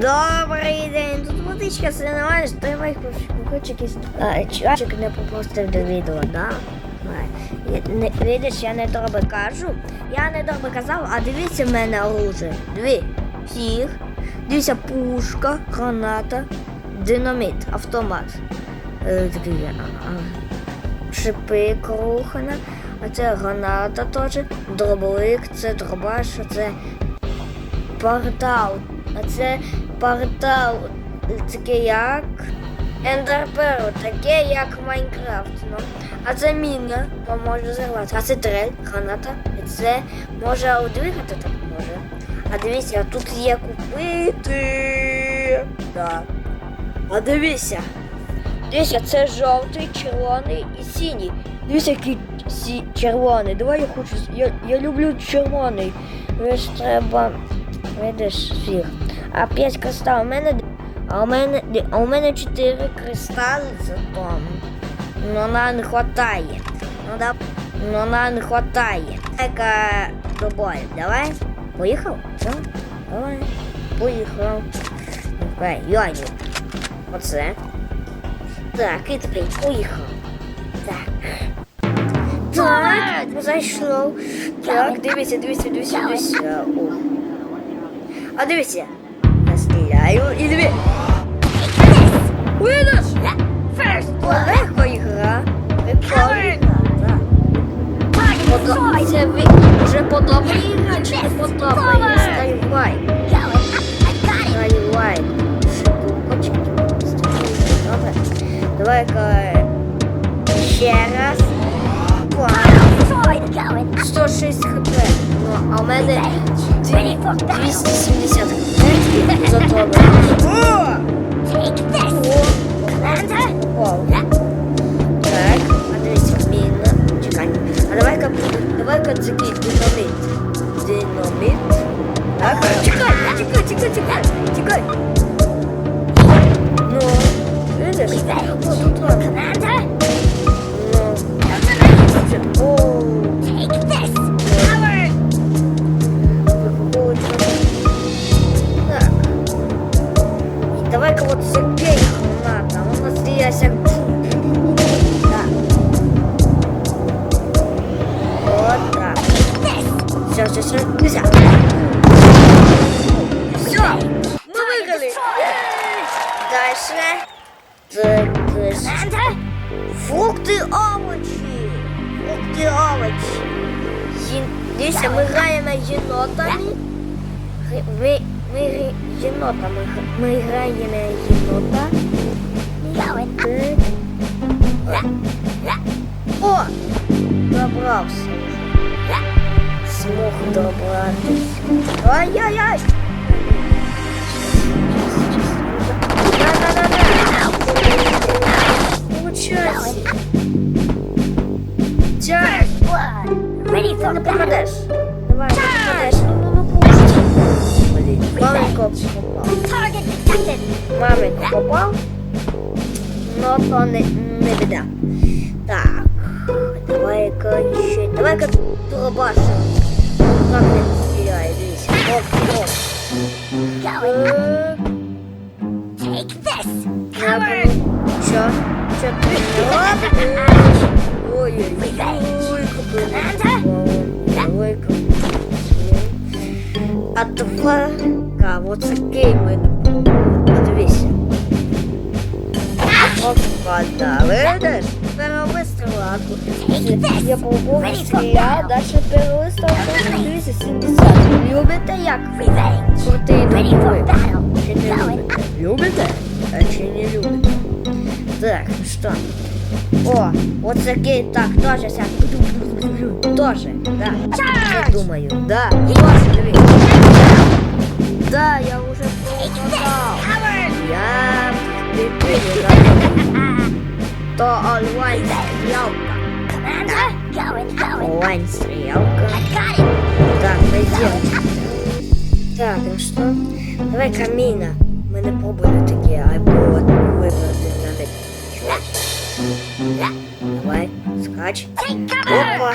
Добрий день, тут водичка нормально, давай хоч якийсь а, чачик не пропустив до відео, да? Не- Видиш, я не добре кажу. Я не добре казав, а дивіться в мене оружие. Дві. Всіх. Дивіться, пушка, граната, динаміт, автомат. Е, шипи крухана, а це граната теж, дробовик, це дробаш, а це портал. А це портал таке як Ендерперл, таке як Майнкрафт. Ну. А це міна, поможе зірвати. А це дрель, граната. І це може удвигати так може. А дивіться, а тут є купити. Да. А дивіться. Дивіться, це жовтий, червоний і синій. Дивіться, який червоний. Давай я хочу. Я, я люблю червоний. Лиш треба. Видиш всіх. А п'ять кристал. У мене. А у мене. А у мене чотири кристали зато. Ну нам не хватає. Ну да. Ну нам не хватає. Яка до бою. Давай. Поїхав? Все? Давай. Поїхав. Давай, Йоні. Оце. Так, і тепер поїхав. Так. Так, зайшов. Так, дивіться, дивіться, дивіться, дивіться. О. А дивіться. Я стріляю і диві. Видиш? Легко ігра. Прикольно. Так. Подобається ви вже подобає гра чи не подобає? Стань лайк. Стань лайк. Хочеш? Добре. Давай-ка ще раз. Клас. 106 хп. Ну, а у мене 270 хп. Зато Так, а міна. Чекай. А давай-ка, давай-ка такий динаміт. Динаміт. Так, чекай, чекай, чекай, чекай, чекай. Ну, видиш? Тут ладно. Давай-ка вот закей граната. Вона стріляється як Так. Вот так. Все, все, все. Нельзя. Все. Мы выиграли. Дальше. Так, дальше. Фрукти, овочі. Фрукти, овочі. Ї- Дивіться, ми граємо єнотами. Гри- Ми, ми гри- єнотами. г- Ми граємо єнота. Так. О! Добрався. Смог добратися. Ай-яй-яй! Да-да-да-да! Получайся! Тяг! Ready Ти for не battle. попадеш. Давай, Блін, маленько попав. Маленько попав. Но то не, не біда. Так. Давай-ка ще. Давай-ка турбашим. Как він стріляє, дивіться. Оп. Take this. Coward! Що? Що ти не робиш? Ой-ой-ой, А тепер, ка, от такий ми Подивися. Опа, да, видиш? Перевистріла. Я пробував стріляти, далі перевистріла, дивіться, 70. Любите як? Revenge. Крутий Ready for добрий. battle. Чи не Going. любите? Любите? А чи не любите? Так, ну що? О, вот такие, так, тоже сяк. Тоже, да. Я думаю, да. Тоже, диви. Да, я уже показал. Я дитині дав. То онлайн стрілка. Commander. Going. Going. Онлайн стрілка. I got it. Так, пойдем. Так, ну что? Давай камина. Мы не пробовали такие, а вот выбрали на них. Давай, скач. Take cover.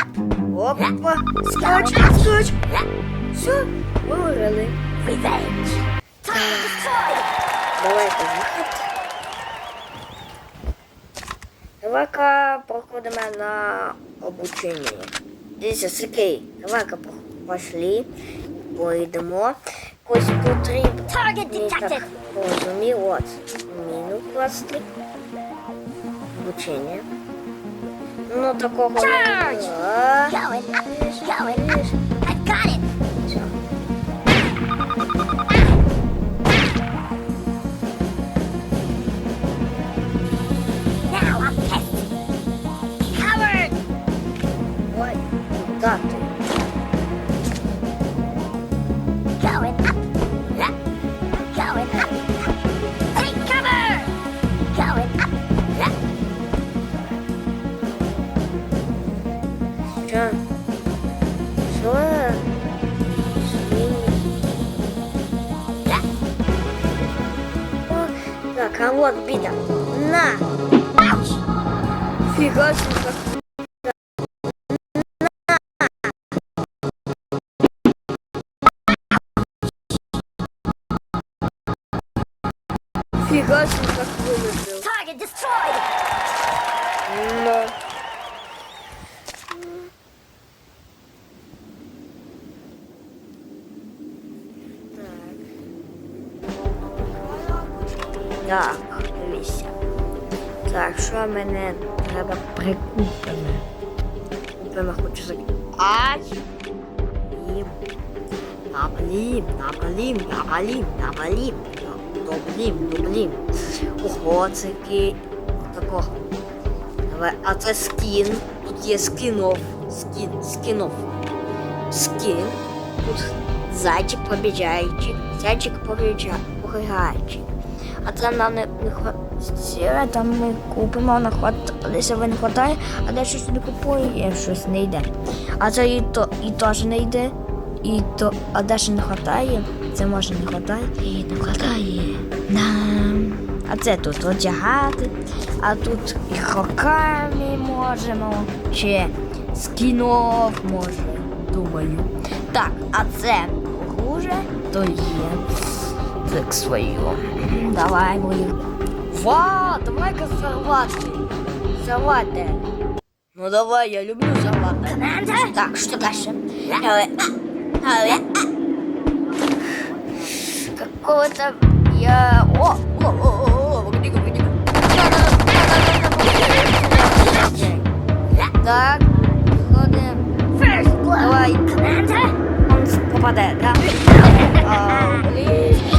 Опа, опа, скач, скач. Все, виграли. Revenge. Target destroyed. Давайте вихід. Давай-ка проходимо на обучення. Дивіться, окей. Давай-ка пошли. Поїдемо. Ось потрібно. Target detected. розумів, от. Міну класти. Обучення. Ну, такого не Charge! було. Going. Going. I Що? Що? Up. О, Так, а вот біда. На! Фіга себе. Фіга себе, как вилетів. Target destroyed. Ну. Так. Дивіться. Так, що мене треба прикупити? Купимо хочу за... Ай! Блін. Наблім, наблім, наблім, наблім. Доблім, доблім. Ого, це який такого. А це скін. Тут є скінов. Скін, скінов. Скін. Тут зайчик побіжаючий, зайчик побігаючий. А це нам не, хватає, там ми купимо, на хват, десь не вистачає, а де щось не купує, щось не йде. А це і то і теж не йде. І то, а де ще не вистачає, це може не вистачає. І не вистачає. Нам. А це тут одягати, а тут і роками можемо, ще скінов може, думаю. Так, а це оружие, то є. Так свою. Давай мою. Ва, давай-ка салати. Салати. Ну давай, я люблю салаты. Так, что дальше? Какого-то я... О, о, о, о, о, погоди-ка, погоди-ка. Так. Давай. Он попадает, да? А, блин.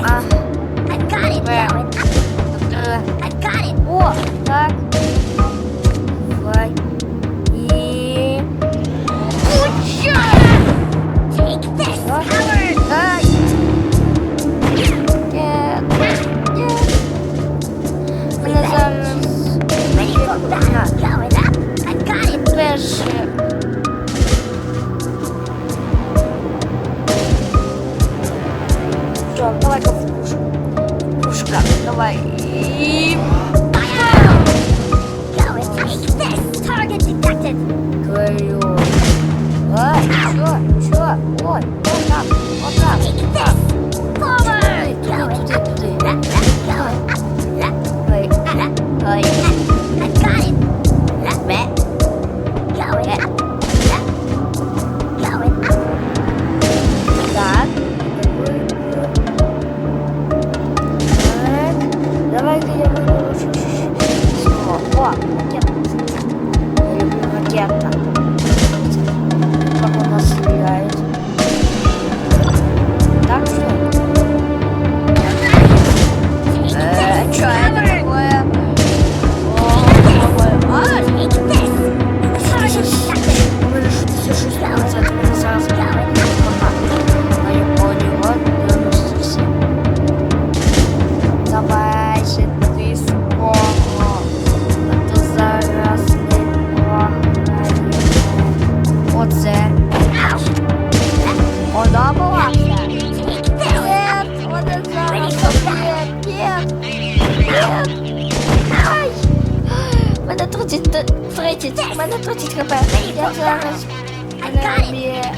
Take this. Now I'm pissed. А, I got it. Where? Going up. э, I got it. О, так. Я зараз мене б'є.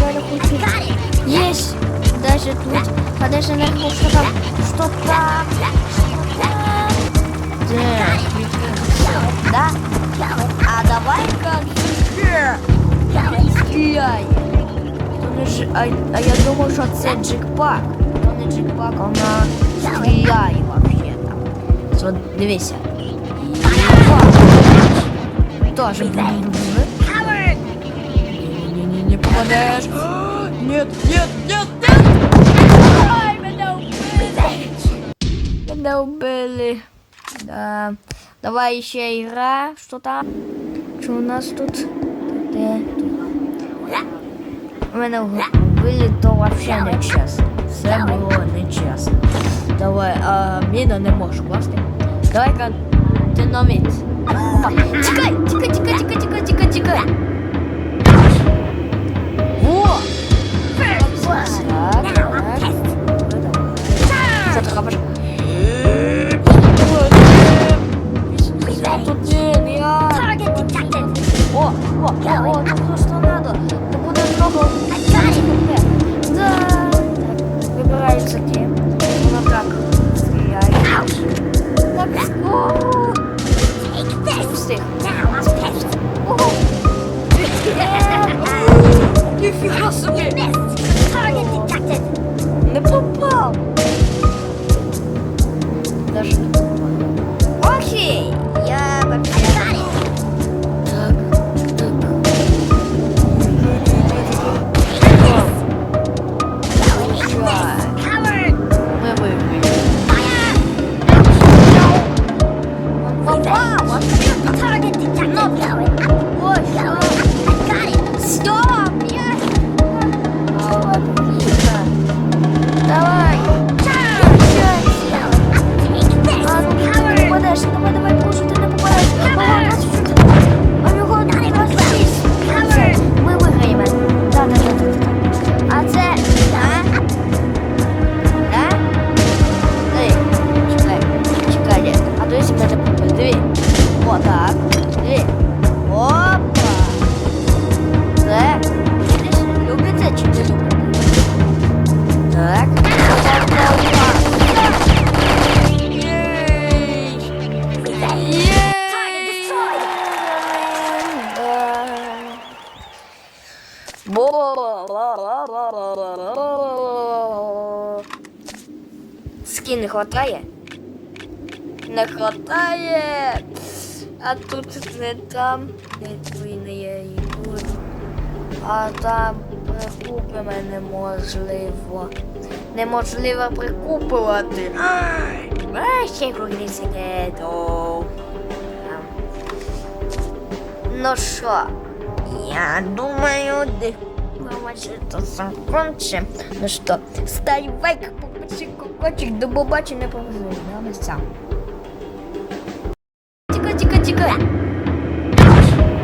Я не хочу. Got it. Єсть! даже тут, а даже наверху, что там, что там, что там. Так, да? А давай-ка стріляє. То не ж, а, а я думав, що це джекпак. То не джекпак, а вона стріляє вообще там. От дивися. Тоже. Попадешь. Нет, нет, нет, нет! Ай, меня убили! Меня убили. Да. Давай еще игра. Что там? Что у нас тут? Де? Мене вбили, то вообще не чесно. Це було нечесно. Давай, а міна не можу класти. Давай-ка динаміт. Тікай, тікай, тікай, хватає? Не хватає. А тут не там, не я йду. А там прикупимо неможливо. Неможливо прикупувати. Ще круги секрету. Ну що, я думаю, де це закончим. Ну що, стань лайк, попиши кокочек, до побачення, повезли. Давай сам.